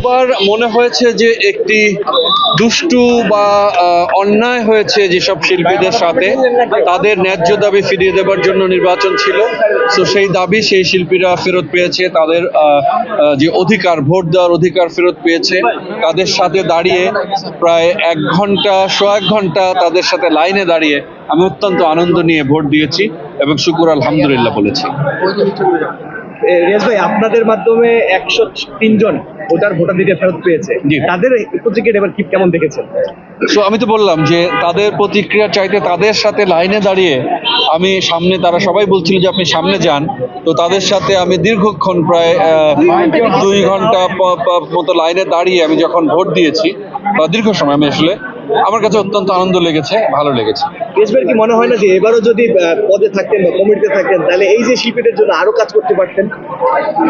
এবার মনে হয়েছে যে একটি দুষ্টু বা অন্যায় হয়েছে যেসব শিল্পীদের সাথে, তাদের ন্যায্য দাবি ফিরিয়ে দেওয়ার জন্য নির্বাচন ছিল। তো সেই দাবি সেই শিল্পীরা ফেরত পেয়েছে, তাদের যে অধিকার, ভোট দেওয়ার অধিকার ফেরত পেয়েছে। তাদের সাথে দাঁড়িয়ে প্রায় এক ঘণ্টা শো এক ঘণ্টা তাদের সাথে লাইনে দাঁড়িয়ে আমি অত্যন্ত আনন্দ নিয়ে ভোট দিয়েছি এবং শুকুর আলহামদুলিল্লাহ বলেছি। রিয়াজ ভাই, আপনাদের মাধ্যমে একশো তিনজন ভোটার ভোটাধিকার ফেরত পেয়েছে। তাদের প্রতিক্রিয়া এবার কি কেমন দেখেছেন? সো আমি তো বললাম যে তাদের প্রতিক্রিয়া চাইতে তাদের সাথে লাইনে দাঁড়িয়ে আমি সামনে তারা সবাই বলছিল যে আপনি সামনে যান। তো তাদের সাথে আমি দীর্ঘক্ষণ প্রায় দুই ঘণ্টা মতো লাইনে দাঁড়িয়ে আমি যখন ভোট দিয়েছি বা দীর্ঘ সময় আমি আসলে আমার কাছে অত্যন্ত আনন্দ লেগেছে ভালো লেগেছে। রিয়াজ কি মনে হয় না যে এবারও যদি পদে থাকতেন বা কমিটিতে থাকতেন, তাহলে এই যে শিল্পীদের জন্য আরও কাজ করতে পারতেন?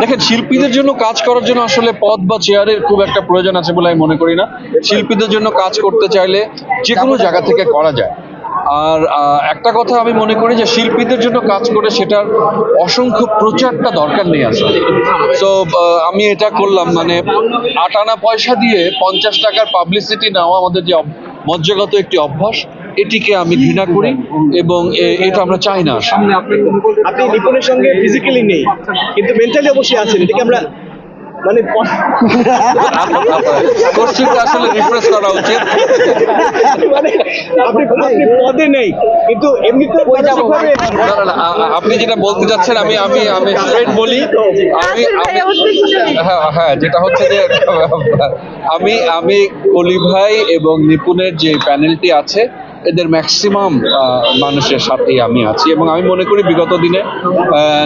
দেখেন, শিল্পীদের জন্য কাজ করার জন্য আসলে পদ বা চেয়ারের খুব একটা প্রয়োজন আছে বলে আমি মনে করি না। শিল্পীদের জন্য কাজ করতে চাইলে যে কোনো জায়গা থেকে করা যায়। আর একটা কথা আমি মনে করি যে শিল্পীদের জন্য কাজ করে সেটার অসংখ্য প্রচারটা দরকার নেই আসলে তো আমি এটা করলাম মানে আট আনা পয়সা দিয়ে পঞ্চাশ টাকার পাবলিসিটি নেওয়া আমাদের যে মজ্জাগত একটি অভ্যাস এটিকে আমি ঘৃণা করি এবং এটা আমরা চাই না আপনি সঙ্গে ফিজিক্যালি নেই কিন্তু মেন্টালি অবশ্যই আছেন এটাকে আমরা মানে কোশ্চেনটা আসলে রিফ্রেশ করা উচিত। মানে আপনি পদে নেই কিন্তু এমনিতে যেটা বলতে চাচ্ছেন আমি আমি আমি স্ট্রেট বলি। আমি আমি হ্যাঁ হ্যাঁ যেটা হচ্ছে যে আমি আমি কলি ভাই এবং নিপুণের যে প্যানেলটি আছে এদের ম্যাক্সিমাম মানুষের সাথেই আমি আছি এবং আমি মনে করি বিগত দিনে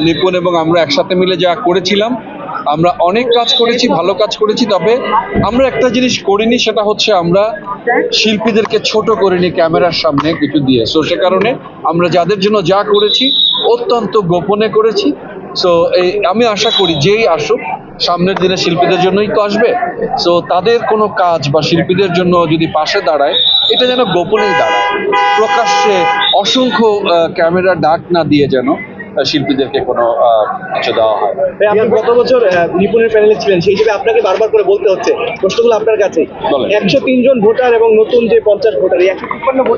নিপুণ এবং আমরা একসাথে মিলে যা করেছিলাম, আমরা অনেক কাজ করেছি, ভালো কাজ করেছি, তবে আমরা একটা জিনিস করিনি, সেটা হচ্ছে আমরা শিল্পীদেরকে ছোট করিনি ক্যামেরার সামনে কিছু দিয়ে। সো সে কারণে আমরা যাদের জন্য যা করেছি, অত্যন্ত গোপনে করেছি। সো এই, আমি আশা করি যেই আসুক সামনের দিনে শিল্পীদের জন্যই তো আসবে। সো তাদের কোনো কাজ বা শিল্পীদের জন্য যদি পাশে দাঁড়ায় এটা যেন গোপনেই দাঁড়ায়। প্রকাশ্যে অসংখ্য ক্যামেরা ডাক না দিয়ে যেন শিল্পীদেরকে কোনো আহ, কিছু দেওয়া হয় আপনি গত বছর নিপুণের প্যানেলে ছিলেন সেই হিসেবে আপনাকে বারবার করে বলতে হচ্ছে। প্রশ্নগুলো আপনার কাছে একশো তিনজন ভোটার এবং নতুন যে পঞ্চাশ ভোটার একশো তিপ্পান্ন